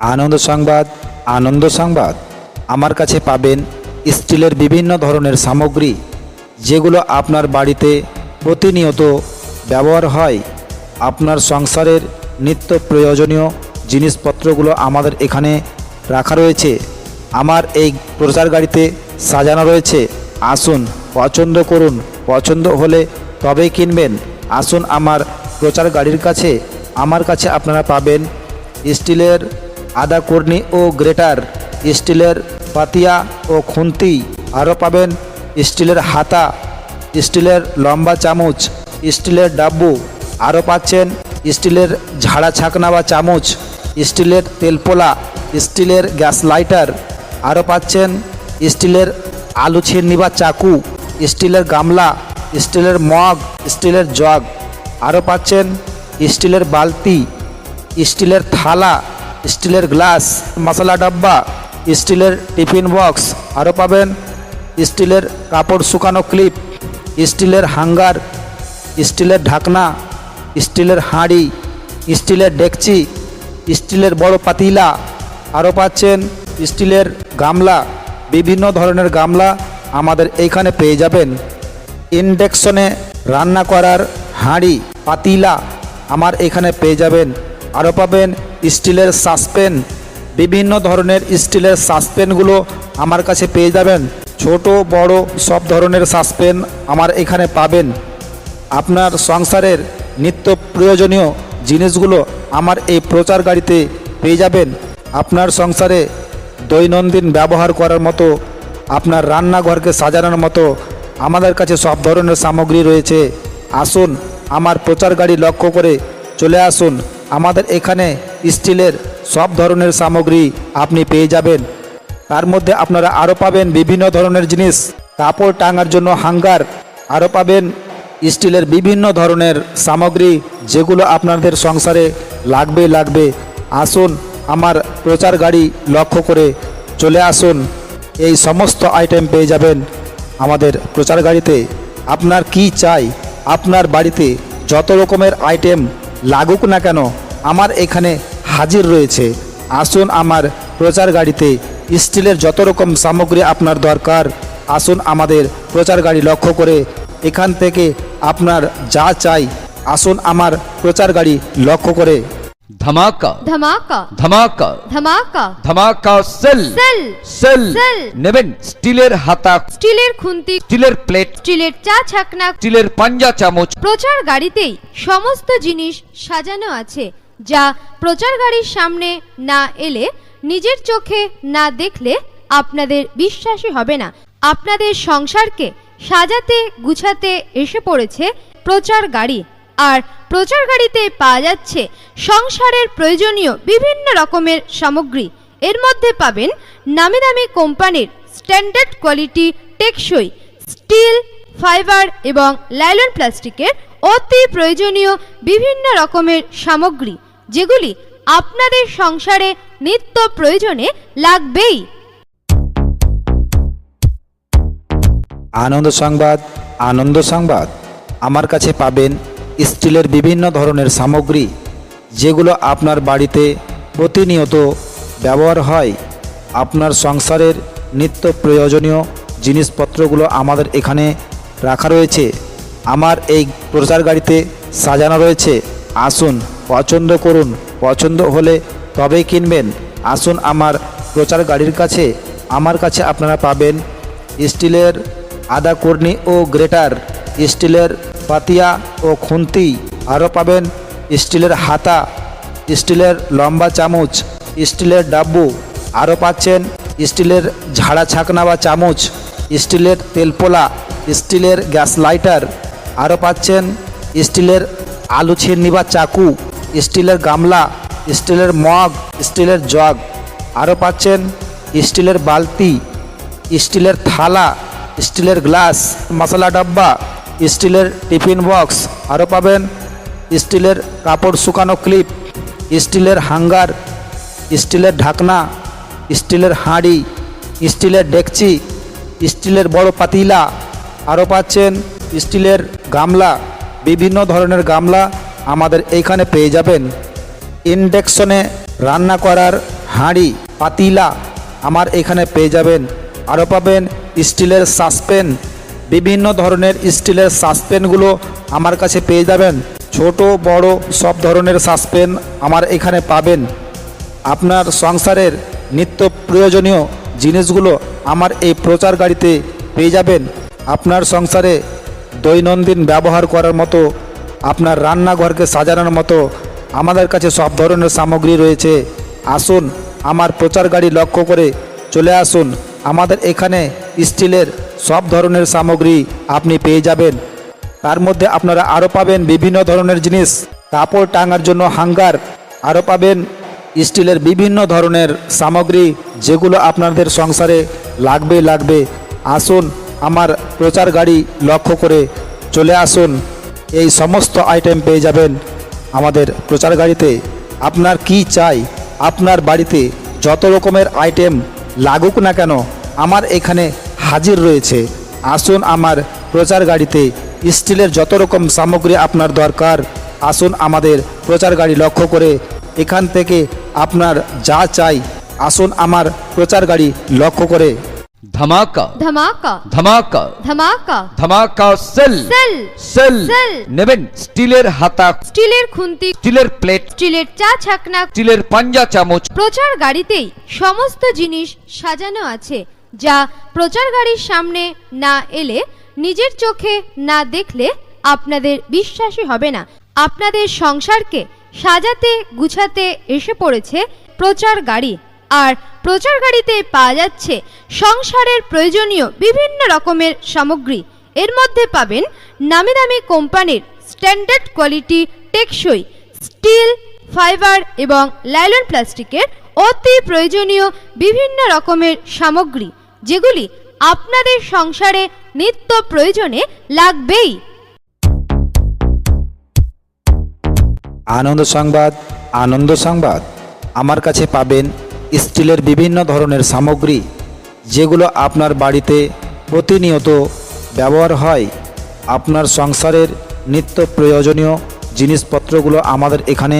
আনন্দ সংবাদ আনন্দ সংবাদ। আমার কাছে পাবেন স্টিলের বিভিন্ন ধরনের সামগ্রী, যেগুলো আপনার বাড়িতে প্রতিনিয়ত ব্যবহার হয়। আপনার সংসারের নিত্য প্রয়োজনীয় জিনিসপত্রগুলো আমাদের এখানে রাখা রয়েছে। আমার এই প্রচার গাড়িতে সাজানো রয়েছে। আসুন, পছন্দ করুন, পছন্দ হলে তবেই কিনবেন। আসুন আমার প্রচার গাড়ির কাছে। আমার কাছে আপনারা পাবেন স্টিলের আদা কর্নি ও গ্রেটার স্টিলের পাতিয়া ও খুন্তি আরও পাবেন স্টিলের হাতা, স্টিলের লম্বা চামচ, স্টিলের ডাব্বু, আরও পাচ্ছেন স্টিলের ঝাড়া ছাকনা বা চামচ, স্টিলের তেলপোলা, স্টিলের গ্যাস লাইটার, আরও পাচ্ছেন স্টিলের আলু ছিন্নি বা চাকু, স্টিলের গামলা, স্টিলের মগ, স্টিলের জগ, আরও পাচ্ছেন স্টিলের বালতি, স্টিলের থালা স্টিলের গ্লাস, মশলা ডাব্বা, স্টিলের টিফিন বক্স আরও পাবেন। স্টিলের কাপড় শুকানো ক্লিপ, স্টিলের হাঙ্গার, স্টিলের ঢাকনা, স্টিলের হাঁড়ি, স্টিলের ডেকচি, স্টিলের বড় পাতিলা আরও পাচ্ছেন স্টিলের গামলা, বিভিন্ন ধরনের গামলা আমাদের এইখানে পেয়ে যাবেন। ইন্ডেকশনে রান্না করার হাঁড়ি, পাতিলা আমার এখানে পেয়ে যাবেন। আরও পাবেন স্টিলের সাসপেন, বিভিন্ন ধরনের স্টিলের সাসপেনগুলো আমার কাছে পেয়ে যাবেন। ছোট, বড়, সব ধরনের সাসপেন আমার এখানে পাবেন। আপনার সংসারের নিত্য প্রয়োজনীয় জিনিসগুলো আমার এই প্রচার গাড়িতে পেয়ে যাবেন। আপনার সংসারে দৈনন্দিন ব্যবহার করার মতো, আপনার রান্নাঘরকে সাজানোর মতো আমাদের কাছে সব ধরনের সামগ্রী রয়েছে। আসুন, আমার প্রচার গাড়ি লক্ষ্য করে চলে আসুন। আমাদের এখানে স্টিলের সব ধরনের সামগ্রী আপনি পেয়ে যাবেন। তার মধ্যে আপনারা আরও পাবেন বিভিন্ন ধরনের জিনিস। কাপড় টাঙার জন্য হাঙ্গার আরও পাবেন স্টিলের বিভিন্ন ধরনের সামগ্রী যেগুলো আপনাদের সংসারে লাগবে লাগবে। আসুন আমার প্রচার গাড়ি লক্ষ্য করে চলে আসুন। এই সমস্ত আইটেম পেয়ে যাবেন আমাদের প্রচার গাড়িতে। আপনার কি চাই? আপনার বাড়িতে যত রকমের আইটেম লাগুক না কেন, আমার এখানে হাজির রয়েছে। আসুন আমার প্রচার গাড়িতে স্টিলের যত রকম সামগ্রী আপনার দরকার, আসুন আমাদের প্রচার গাড়ি লক্ষ্য করে এখান থেকে আপনার যা চাই, আসুন আমার প্রচার গাড়ি লক্ষ্য করে। ধামাকা ধামাকা ধামাকা ধামাকা ধামাকা সেল সেল সেল সেল। নেবেন স্টিলের হাতা স্টিলের খুন্তি স্টিলের প্লেট স্টিলের চা ছাকনা স্টিলের পাঞ্জা চামচ। প্রচার গাড়িতেই সমস্ত জিনিস সাজানো আছে যা প্রচার গাড়ির সামনে না এলে নিজের চোখে না দেখলে আপনাদের বিশ্বাসই হবে না। আপনাদের সংসারকে সাজাতে গুছাতে এসে পড়েছে প্রচার গাড়ি। আর প্রচার গাড়িতে পাওয়া যাচ্ছে সংসারের প্রয়োজনীয় বিভিন্ন রকমের সামগ্রী। এর মধ্যে পাবেন নামি দামি কোম্পানির স্ট্যান্ডার্ড কোয়ালিটি টেকসই স্টিল ফাইবার এবং লাইলন প্লাস্টিকের অতি প্রয়োজনীয় বিভিন্ন রকমের সামগ্রী, যেগুলি আপনাদের সংসারে নিত্য প্রয়োজনে লাগবেই। আনন্দ সংবাদ আনন্দ সংবাদ। আমার কাছে পাবেন স্টিলের বিভিন্ন ধরনের সামগ্রী, যেগুলো আপনার বাড়িতে প্রতিনিয়ত ব্যবহার হয়, আপনার সংসারের নিত্য প্রয়োজনীয় জিনিসপত্রগুলো আমাদের এখানে রাখা রয়েছে। আমার এই প্রচার গাড়িতে সাজানো রয়েছে। আসুন, পছন্দ করুন। পছন্দ হলে তবেই কিনবেন। আসুন আমার প্রচার গাড়ির কাছে। আমার কাছে আপনারা পাবেন স্টিলের আদা কর্নি ও গ্রেটার। স্টিলের পাতিয়া ও খুন্তি আরও পাবেন স্টিলের হাতা, স্টিলের লম্বা চামচ, স্টিলের ডাব্বু, আরও পাচ্ছেন স্টিলের ঝাড়া ছাকনা বা চামচ, স্টিলের তেলপোলা, স্টিলের গ্যাস লাইটার, আরও পাচ্ছেন স্টিলের আলু ছিন্নি বা চাকু, স্টিলের গামলা, স্টিলের মগ, স্টিলের জগ, আরও পাচ্ছেন স্টিলের বালতি, স্টিলের থালা, স্টিলের গ্লাস, মশলা ডাব্বা স্টিলের টিফিন বক্স। আরও পাবেন স্টিলের কাপড় শুকানো ক্লিপ, স্টিলের হাঙ্গার, স্টিলের ঢাকনা, স্টিলের হাঁড়ি, স্টিলের ডেকচি, স্টিলের বড় পাতিলা। আরও পাচ্ছেন স্টিলের গামলা, বিভিন্ন ধরনের গামলা আমাদের এইখানে পেয়ে যাবেন। ইন্ডেকশনে রান্না করার হাঁড়ি, পাতিলা আমার এখানে পেয়ে যাবেন। আরও পাবেন স্টিলের সাসপেন বিভিন্ন ধরনের স্টিলের সাসপেনগুলো আমার কাছে পেয়ে যাবেন। ছোট, বড়, সব ধরনের সাসপেন আমার এখানে পাবেন। আপনার সংসারের নিত্য প্রয়োজনীয় জিনিসগুলো আমার এই প্রচার গাড়িতে পেয়ে যাবেন। আপনার সংসারে দৈনন্দিন ব্যবহার করার মতো, আপনার রান্নাঘরকে সাজানোর মতো আমাদের কাছে সব ধরনের সামগ্রী রয়েছে। আসুন, আমার প্রচার গাড়ি লক্ষ্য করে চলে আসুন। আমাদের এখানে স্টিলের সব ধরনের সামগ্রী আপনি পেয়ে যাবেন। তার মধ্যে আপনারা আরও পাবেন বিভিন্ন ধরনের জিনিস। কাপড় টাঙার জন্য হাঙ্গার, আরও পাবেন স্টিলের বিভিন্ন ধরনের সামগ্রী যেগুলো আপনাদের সংসারে লাগবে লাগবে। আসুন আমার প্রচার গাড়ি লক্ষ্য করে চলে আসুন। এই সমস্ত আইটেম পেয়ে যাবেন আমাদের প্রচার গাড়িতে। আপনার কি চাই? আপনার বাড়িতে যত রকমের আইটেম লাগুক না কেন, আমার এখানে হাজির রয়েছে। আসুন আমার প্রচার গাড়িতে স্টিলের যত রকম সামগ্রী আপনার দরকার আসুন আমাদের প্রচার গাড়ি লক্ষ্য করে এখান থেকে আপনার যা চাই আসুন আমার প্রচার গাড়ি লক্ষ্য করে। ধামাকা। ধামাকা। ধামাকা। ধামাকা। ধামাকা সেল। সেল। সেল। সেল। নেবেন স্টিলের হাতা। স্টিলের খুন্তি। স্টিলের প্লেট। স্টিলের চা ছাকনা। স্টিলের পাঞ্জা চামচ। প্রচার গাড়িতেই সমস্ত জিনিস সাজানো আছে। যা প্রচার গাড়ির সামনে না এলে, নিজের চোখে না দেখলে আপনাদের বিশ্বাসই হবে না। আপনাদের সংসারকে সাজাতে গুছাতে এসে পড়েছে প্রচার গাড়ি আর প্রচার গাড়িতে পাওয়া যাচ্ছে সংসারের প্রয়োজনীয় বিভিন্ন রকমের সামগ্রী। এর মধ্যে পাবেন নামি দামি কোম্পানির স্ট্যান্ডার্ড কোয়ালিটি টেকসই স্টিল, ফাইবার এবং লাইলন প্লাস্টিকের অতি প্রয়োজনীয় বিভিন্ন রকমের সামগ্রী। যেগুলি আপনাদের সংসারে নিত্য প্রয়োজনে লাগবেই। আনন্দ সংবাদ আনন্দ সংবাদ। আমার কাছে পাবেন স্টিলের বিভিন্ন ধরনের সামগ্রী, যেগুলো আপনার বাড়িতে প্রতিনিয়ত ব্যবহার হয়। আপনার সংসারের নিত্য প্রয়োজনীয় জিনিসপত্রগুলো আমাদের এখানে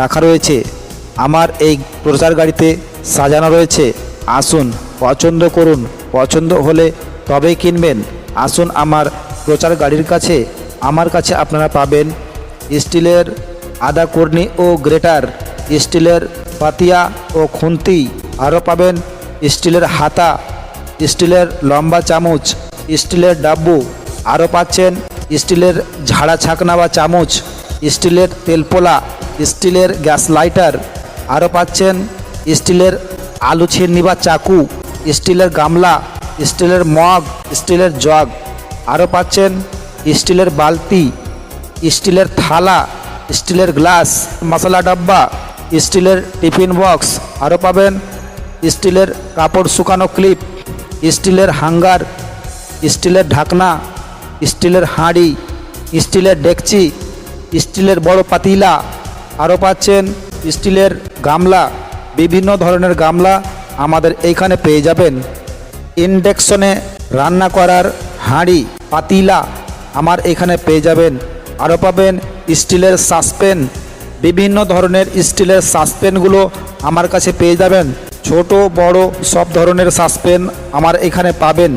রাখা রয়েছে। আমার এই প্রচার গাড়িতে সাজানো রয়েছে। আসুন পছন্দ করুন। পছন্দ হলে তবেই কিনবেন। আসুন আমার প্রচার গাড়ির কাছে। আমার কাছে আপনারা পাবেন স্টিলের আদা কর্নি ও গ্রেটার, স্টিলের পাতিয়া ও খুন্তি। আরও পাবেন স্টিলের হাতা, স্টিলের লম্বা চামচ, স্টিলের ডাব্বু। আরও পাচ্ছেন স্টিলের ঝাড়া ছাকনা বা চামচ, স্টিলের তেলপোলা, স্টিলের গ্যাস লাইটার। আরও পাচ্ছেন স্টিলের আলু ছিন্নি বা চাকু। স্টিলের গামলা, স্টিলের মগ, স্টিলের জগ। আরও পাচ্ছেন স্টিলের বালতি, স্টিলের থালা, স্টিলের গ্লাস, মশলা ডাব্বা, স্টিলের টিফিন বক্স। আরও পাবেন স্টিলের কাপড় শুকানো ক্লিপ, স্টিলের হাঙ্গার, স্টিলের ঢাকনা, স্টিলের হাঁড়ি, স্টিলের ডেকচি, স্টিলের বড় পাতিলা। আরও পাচ্ছেন স্টিলের গামলা, বিভিন্ন ধরনের গামলা আমাদের এইখানে পেয়ে যাবেন। ইন্ডেকশনে রান্না করার হাঁড়ি, পাতিলা আমার এখানে পেয়ে যাবেন। আরও পাবেন স্টিলের সাসপেন। বিভিন্ন ধরনের স্টিলের সাসপেনগুলো আমার কাছে পেয়ে যাবেন। ছোট, বড় সব ধরনের সাসপেন আমার এখানে পাবেন।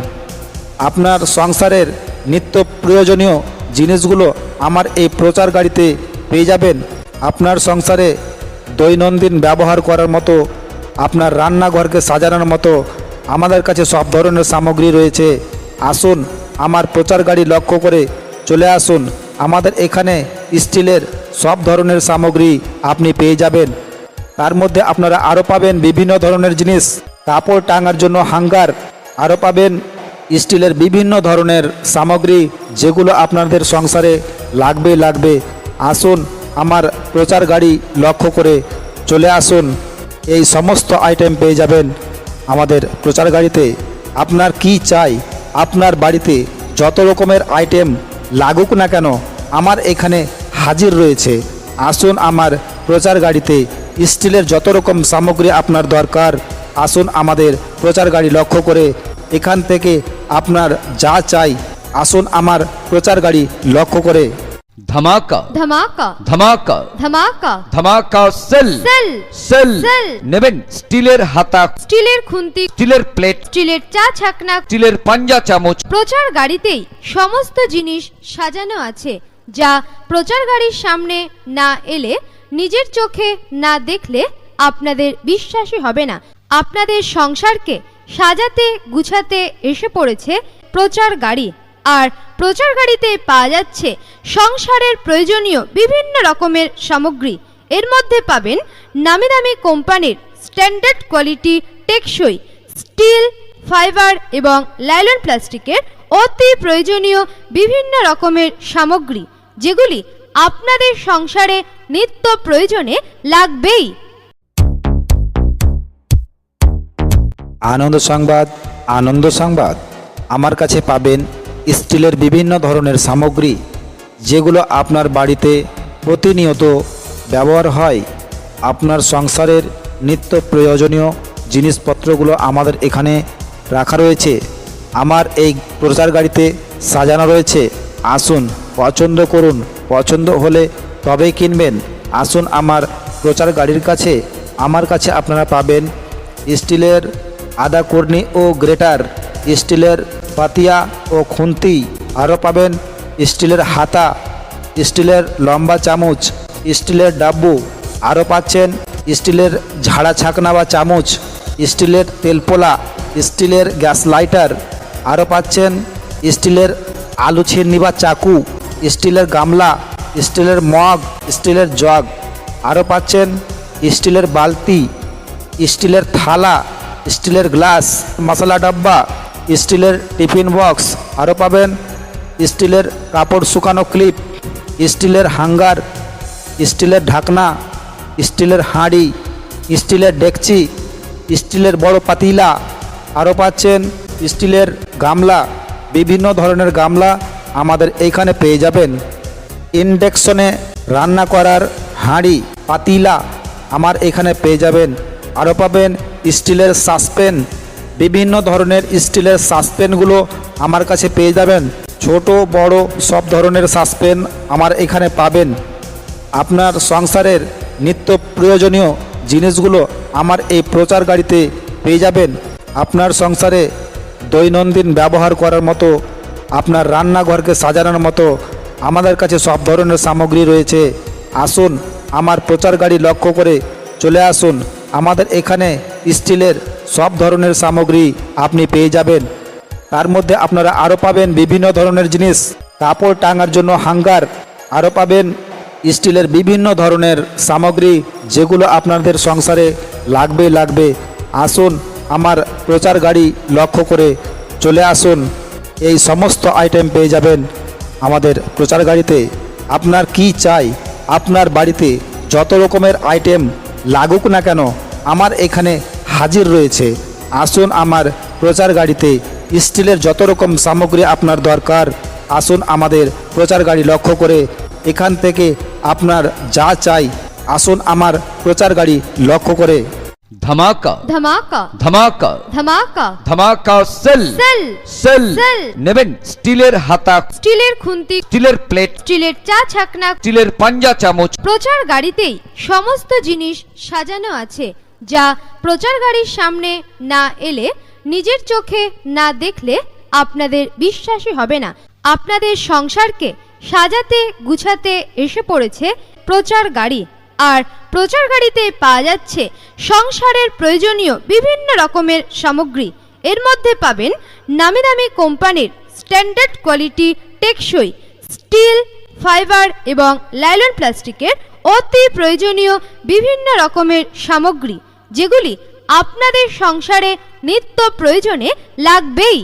আপনার সংসারের নিত্য প্রয়োজনীয় জিনিসগুলো আমার এই প্রচার গাড়িতে পেয়ে যাবেন। আপনার সংসারে দৈনন্দিন ব্যবহার করার মতো আপনার রান্নাঘরকে সাজানোর মতো আমাদের কাছে সব ধরনের সামগ্রী রয়েছে। আসুন, আমার প্রচার গাড়ি লক্ষ্য করে চলে আসুন। আমাদের এখানে স্টিলের সব ধরনের সামগ্রী আপনি পেয়ে যাবেন। তার মধ্যে আপনারা আরও পাবেন বিভিন্ন ধরনের জিনিস। কাপড় টাঙার জন্য হাঙ্গার, আরও পাবেন স্টিলের বিভিন্ন ধরনের সামগ্রী যেগুলো আপনাদের সংসারে লাগবে লাগবে। আসুন, আমার প্রচার গাড়ি লক্ষ্য করে চলে আসুন। এই সমস্ত আইটেম পেয়ে যাবেন আমাদের প্রচার গাড়িতে। আপনার কি চাই? আপনার বাড়িতে যত রকমের আইটেম লাগুক না কেন, আমার এখানে হাজির রয়েছে। আসুন আমার প্রচার গাড়িতে, স্টিলের যত রকম সামগ্রী আপনার দরকার, আসুন আমাদের প্রচার গাড়ি লক্ষ্য করে এখান থেকে আপনার যা চাই, আসুন আমার প্রচার গাড়ি লক্ষ্য করে। ধামাকা ধামাকা ধামাকা ধামাকা ধামাকা সেল সেল সেল সেল। নেবেন স্টিলের হাতা স্টিলের খুন্তি স্টিলের প্লেট স্টিলের চা ছাকনা স্টিলের পাঞ্জা চামচ। প্রচার গাড়িতেই সমস্ত জিনিস সাজানো আছে যা প্রচার গাড়ির সামনে না এলে নিজের চোখে না দেখলে আপনাদের বিশ্বাসই হবে না। আপনাদের সংসারকে সাজাতে গুছাতে এসে পড়েছে প্রচার গাড়ি। আর প্রচার গাড়িতে পাওয়া যাচ্ছে সংসারের প্রয়োজনীয় বিভিন্ন রকমের সামগ্রী। এর মধ্যে পাবেন নামি দামি কোম্পানির স্ট্যান্ডার্ড কোয়ালিটি টেকসই স্টিল, ফাইবার এবং লাইলন প্লাস্টিকের অতি প্রয়োজনীয় বিভিন্ন রকমের সামগ্রী, যেগুলি আপনাদের সংসারে নিত্য প্রয়োজনে লাগবেই। আনন্দ সংবাদ আনন্দ সংবাদ। আমার কাছে পাবেন স্টিলের বিভিন্ন ধরনের সামগ্রী, যেগুলো আপনার বাড়িতে প্রতিনিয়ত ব্যবহার হয়। আপনার সংসারের নিত্য প্রয়োজনীয় জিনিসপত্রগুলো আমাদের এখানে রাখা রয়েছে। আমার এই প্রচার গাড়িতে সাজানো রয়েছে। আসুন, পছন্দ করুন। পছন্দ হলে তবেই কিনবেন। আসুন আমার প্রচার গাড়ির কাছে। আমার কাছে আপনারা পাবেন স্টিলের আদা কর্নি ও গ্রেটার। স্টিলের পাতিয়া ও খুন্তি আরও পাবেন স্টিলের হাতা, স্টিলের লম্বা চামচ, স্টিলের ডাব্বু, আরও পাচ্ছেন স্টিলের ঝাড়া ছাকনা বা চামচ, স্টিলের তেলপোলা, স্টিলের গ্যাস লাইটার, আরও পাচ্ছেন স্টিলের আলু ছিন্নি বা চাকু, স্টিলের গামলা, স্টিলের মগ, স্টিলের জগ, আরও পাচ্ছেন স্টিলের বালতি, স্টিলের থালা, স্টিলের গ্লাস, মশলা ডাব্বা স্টিলের টিফিন বক্স আরও পাবেন। স্টিলের কাপড় শুকানো ক্লিপ, স্টিলের হাঙ্গার, স্টিলের ঢাকনা, স্টিলের হাঁড়ি, স্টিলের ডেকচি, স্টিলের বড় পাতিলা আরও পাচ্ছেন। স্টিলের গামলা, বিভিন্ন ধরনের গামলা আমাদের এইখানে পেয়ে যাবেন। ইন্ডেকশনে রান্না করার হাঁড়ি, পাতিলা আমার এখানে পেয়ে যাবেন। আরও পাবেন স্টিলের সাসপেন বিভিন্ন ধরনের স্টিলের সাসপেনগুলো আমার কাছে পেয়ে যাবেন। ছোট, বড়, সব ধরনের সাসপেন আমার এখানে পাবেন। আপনার সংসারের নিত্য প্রয়োজনীয় জিনিসগুলো আমার এই প্রচার গাড়িতে পেয়ে যাবেন। আপনার সংসারে দৈনন্দিন ব্যবহার করার মতো, আপনার রান্নাঘরকে সাজানোর মতো আমাদের কাছে সব ধরনের সামগ্রী রয়েছে। আসুন, আমার প্রচার গাড়ি লক্ষ্য করে চলে আসুন। আমাদের এখানে স্টিলের সব ধরনের সামগ্রী আপনি পেয়ে যাবেন। তার মধ্যে আপনারা আরও পাবেন বিভিন্ন ধরনের জিনিস। কাপড় টাঙার জন্য হাঙ্গার, আরও পাবেন স্টিলের বিভিন্ন ধরনের সামগ্রী যেগুলো আপনাদের সংসারে লাগবে লাগবে। আসুন আমার প্রচার গাড়ি লক্ষ্য করে চলে আসুন। এই সমস্ত আইটেম পেয়ে যাবেন আমাদের প্রচার গাড়িতে। আপনার কি চাই? আপনার বাড়িতে যত রকমের আইটেম লাগুক না কেন, আমার এখানে হাজির রয়েছে। আসুন আমার প্রচার গাড়িতে স্টিলের যত রকম সামগ্রী আপনার দরকার আসুন আমাদের প্রচার গাড়ি লক্ষ্য করে এখান থেকে আপনার যা চাই আসুন আমার প্রচার গাড়ি লক্ষ্য করে। ধামাকা। ধামাকা। ধামাকা। ধামাকা। ধামাকা সেল। সেল। সেল। সেল। নেবেন স্টিলের হাতা। স্টিলের খুন্তি। স্টিলের প্লেট। স্টিলের চা ছাকনা। স্টিলের পাঞ্জা চামচ। প্রচার গাড়িতেই সমস্ত জিনিস সাজানো আছে। যা প্রচার গাড়ির সামনে না এলে, নিজের চোখে না দেখলে আপনাদের বিশ্বাসই হবে না। আপনাদের সংসারকে সাজাতে গুছাতে এসে পড়েছে প্রচার গাড়ি আর প্রচার গাড়িতে পাওয়া যাচ্ছে সংসারের প্রয়োজনীয় বিভিন্ন রকমের সামগ্রী। এর মধ্যে পাবেন নামি দামি কোম্পানির স্ট্যান্ডার্ড কোয়ালিটি টেকসই স্টিল, ফাইবার এবং লাইলন প্লাস্টিকের অতি প্রয়োজনীয় বিভিন্ন রকমের সামগ্রী। যেগুলি আপনাদের সংসারে নিত্য প্রয়োজনে লাগবেই।